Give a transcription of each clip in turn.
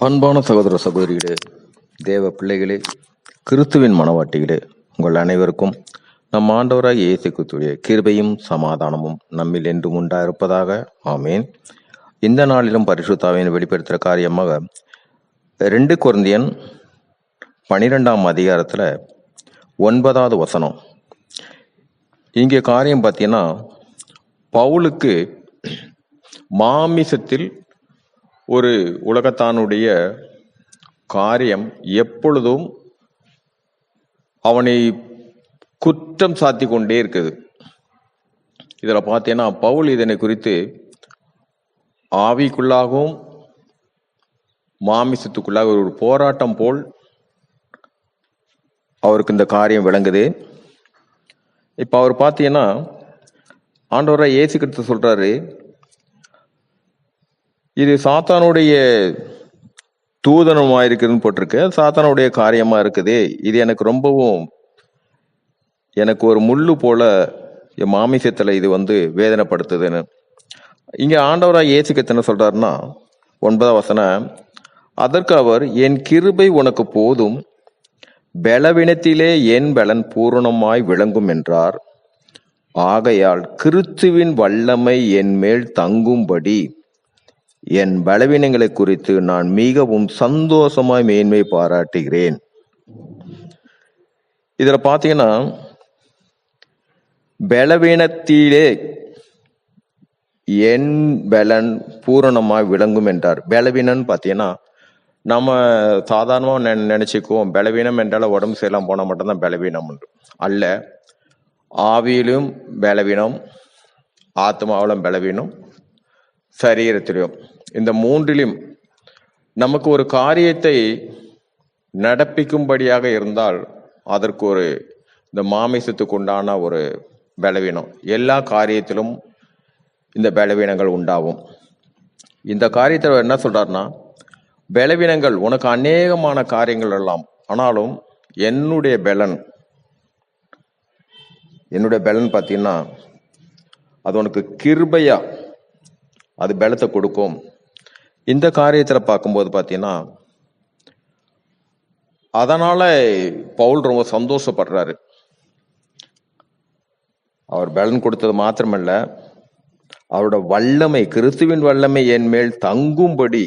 அன்பான சகோதர சகோதரிகளே தேவ பிள்ளைகளே கிறிஸ்துவின் மனவாட்டிகளே உங்கள் அனைவருக்கும் நம் ஆண்டவராய் இயேசு கிறிஸ்துடைய கிருபையும் சமாதானமும் நம்மில் என்றும் உண்டாயிருப்பதாக. ஆமேன். இந்த நாளிலும் பரிசுத்தாவின் வெளிப்படுத்துகிற காரியமாக ரெண்டு குருந்தியன் பனிரெண்டாம் அதிகாரத்தில் ஒன்பதாவது வசனம். இங்கே காரியம் பார்த்தீங்கன்னா பவுலுக்கு மாமிசத்தில் ஒரு உலகத்தானுடைய காரியம் எப்பொழுதும் அவனை குற்றம் சாத்தி கொண்டே இருக்குது. இதில் பார்த்தீங்கன்னா பவுல் இதனை குறித்து ஆவிக்குள்ளாகவும் மாமிசத்துக்குள்ளாக ஒரு போராட்டம் போல் அவருக்கு இந்த காரியம் விளங்குது. இப்போ அவர் பார்த்தீங்கன்னா ஆண்டவராக இயேசு கிறிஸ்து சொல்கிறாரு இது சாத்தானுடைய தூதனமா இருக்குதுன்னு போட்டிருக்கு சாத்தானுடைய காரியமா இருக்குது இது எனக்கு ரொம்பவும் எனக்கு ஒரு முள்ளு போல என் மாமிசத்துல இது வந்து வேதனைப்படுத்துதுன்னு. இங்க ஆண்டவராக இயேசு என்ன சொல்றாருன்னா ஒன்பதாம் வசனம் அதற்கு அவர் என் கிருபை உனக்கு போதும். பலவினத்திலே என் பலன் பூரணமாய் விளங்கும் என்றார். ஆகையால் கிறித்துவின் வல்லமை என் மேல் தங்கும்படி என் பலவீனங்களை குறித்து நான் மிகவும் சந்தோஷமாய் மேன்மை பாராட்டுகிறேன். இதுல பாத்தீங்கன்னா பலவீனத்திலே என் பலன் பூரணமாய் விளங்கும் என்றார். பலவீனன் பார்த்தீங்கன்னா நம்ம சாதாரணமாக நெ நினச்சிக்குவோம். பலவீனம் என்றால் உடம்பு சரியில்லாம போனால் மட்டும்தான் பலவீனம் உண்டு. அல்ல ஆவியிலும் பலவீனம் ஆத்மாவிலும் பலவீனம் சரீரத்திலும். இந்த மூன்றிலும் நமக்கு ஒரு காரியத்தை நடப்பிக்கும்படியாக இருந்தால் அதற்கு ஒரு இந்த மாமிசத்துக்கு உண்டான ஒரு பலவீனம். எல்லா காரியத்திலும் இந்த பலவீனங்கள் உண்டாகும். இந்த காரியத்தில் என்ன சொல்றாருன்னா பலவீனங்கள் உனக்கு அநேகமான காரியங்கள் எல்லாம் ஆனாலும் என்னுடைய பலன் என்னுடைய பலன் பார்த்தீங்கன்னா அது உனக்கு கிருபையா அது பலத்தை கொடுக்கும். இந்த காரியத்தில் பார்க்கும்போது பார்த்தீங்கன்னா அதனால் பவுல் ரொம்ப சந்தோஷப்படுறாரு. அவர் பலன் கொடுத்தது மாத்திரமல்ல அவரோட வல்லமை கிறிஸ்துவின் வல்லமை என் மேல் தங்கும்படி.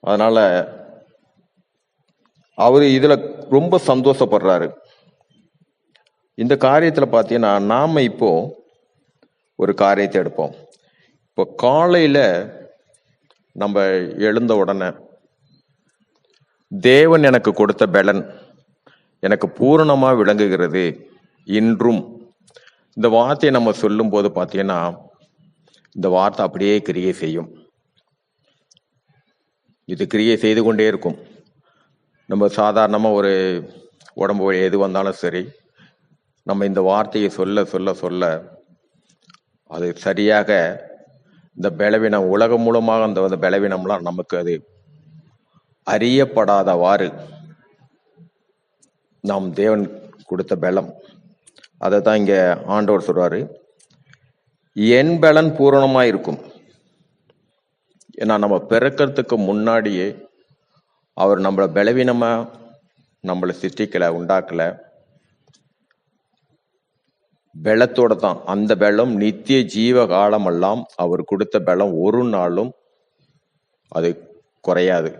அதனால அவர் இதுல ரொம்ப சந்தோஷப்படுறாரு. இந்த காரியத்துல பார்த்தீங்கன்னா நாம இப்போ ஒரு காரியத்தை எடுப்போம். இப்போ காலையில் நம்ம எழுந்த உடனே தேவன் எனக்கு கொடுத்த பலன் எனக்கு பூரணமாக விளங்குகிறது. இன்றும் இந்த வார்த்தையை நம்ம சொல்லும்போது பார்த்தீங்கன்னா இந்த வார்த்தை அப்படியே கிரியை செய்யும். இது கிரியை செய்து கொண்டே இருக்கும். நம்ம சாதாரணமாக ஒரு உடம்பு வழி எது வந்தாலும் சரி நம்ம இந்த வார்த்தையை சொல்ல சொல்ல சொல்ல அது சரியாக இந்த பலவீனம் உலகம் மூலமாக அந்த அந்த பலவீனம்லாம் நமக்கு அது அறியப்படாதவாறு நாம் தேவன் கொடுத்த பலம். அதை தான் இங்கே ஆண்டவர் சொல்றாரு. என் பலன் பூரணமாக இருக்கும். ஏன்னா நம்ம பிறக்கிறதுக்கு முன்னாடியே அவர் நம்மளை பலவீனமாக நம்மளை சிருஷ்டிக்கலை உண்டாக்கலை. பலத்தோட தான். அந்த பெலம் நித்திய ஜீவ காலமெல்லாம் அவர் கொடுத்த பெலம் ஒரு நாளும் அது குறையாது.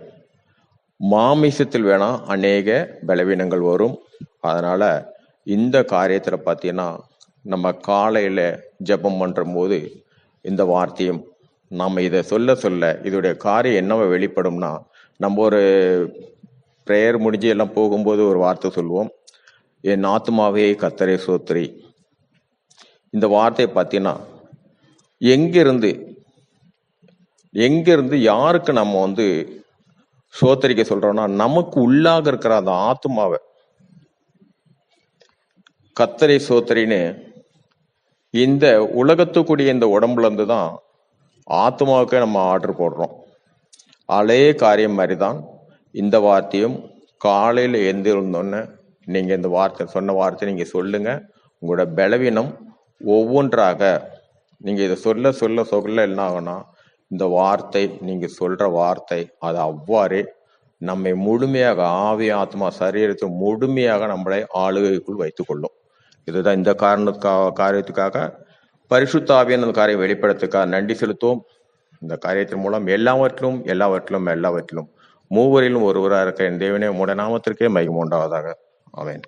மாமிசத்தில் வேணால் அநேக பலவீனங்கள் வரும். அதனால் இந்த காரியத்தில் பார்த்தீங்கன்னா நம்ம காலையில் ஜெபம் பண்ற இந்த வார்த்தையும் நம்ம இதை சொல்ல சொல்ல இதோடைய காரியம் என்னவா வெளிப்படும்னா நம்ம ஒரு ப்ரேயர் முடிஞ்சு எல்லாம் போகும்போது ஒரு வார்த்தை சொல்லுவோம். என் ஆத்மாவே கத்தரை சோத்திரி இந்த வார்த்தையை பார்த்தீங்கன்னா எங்கிருந்து எங்கிருந்து யாருக்கு நம்ம வந்து சோத்தரிக்க சொல்றோம்னா நமக்கு உள்ளாக இருக்கிற அந்த ஆத்மாவை கத்தரை சோத்தரின்னு இந்த உலகத்துக்குடிய இந்த உடம்புல இருந்து தான் ஆத்மாவுக்கே நம்ம ஆர்டர் போடுறோம். அதே காரியம் மாதிரி தான் இந்த வார்த்தையும் காலையில் எழுந்திருந்தோன்னு நீங்கள் இந்த வார்த்தை சொன்ன வார்த்தை நீங்கள் சொல்லுங்கள் உங்களோட பலவீனம் ஒவ்வொன்றாக நீங்கள் இதை சொல்ல சொல்ல சொல்ல என்ன ஆகும்னா இந்த வார்த்தை நீங்கள் சொல்கிற வார்த்தை அது அவ்வாறே நம்மை முழுமையாக ஆவி ஆத்மா சரீரத்தை முழுமையாக நம்மளை ஆளுகைக்குள் வைத்துக்கொள்ளும் இதுதான் இந்த காரணத்துக்காக காரியத்துக்காக பரிசுத்தாவியான அந்த காரியம் வெளிப்படுத்துக்காக நன்றி செலுத்துவோம். இந்த காரியத்தின் மூலம் எல்லாவற்றிலும் எல்லாவற்றிலும் எல்லாவற்றிலும் மூவரிலும் ஒருவராக இருக்க என் தேவனே மூட நாமத்திற்கே மகிமை உண்டாவதாக. ஆமென்.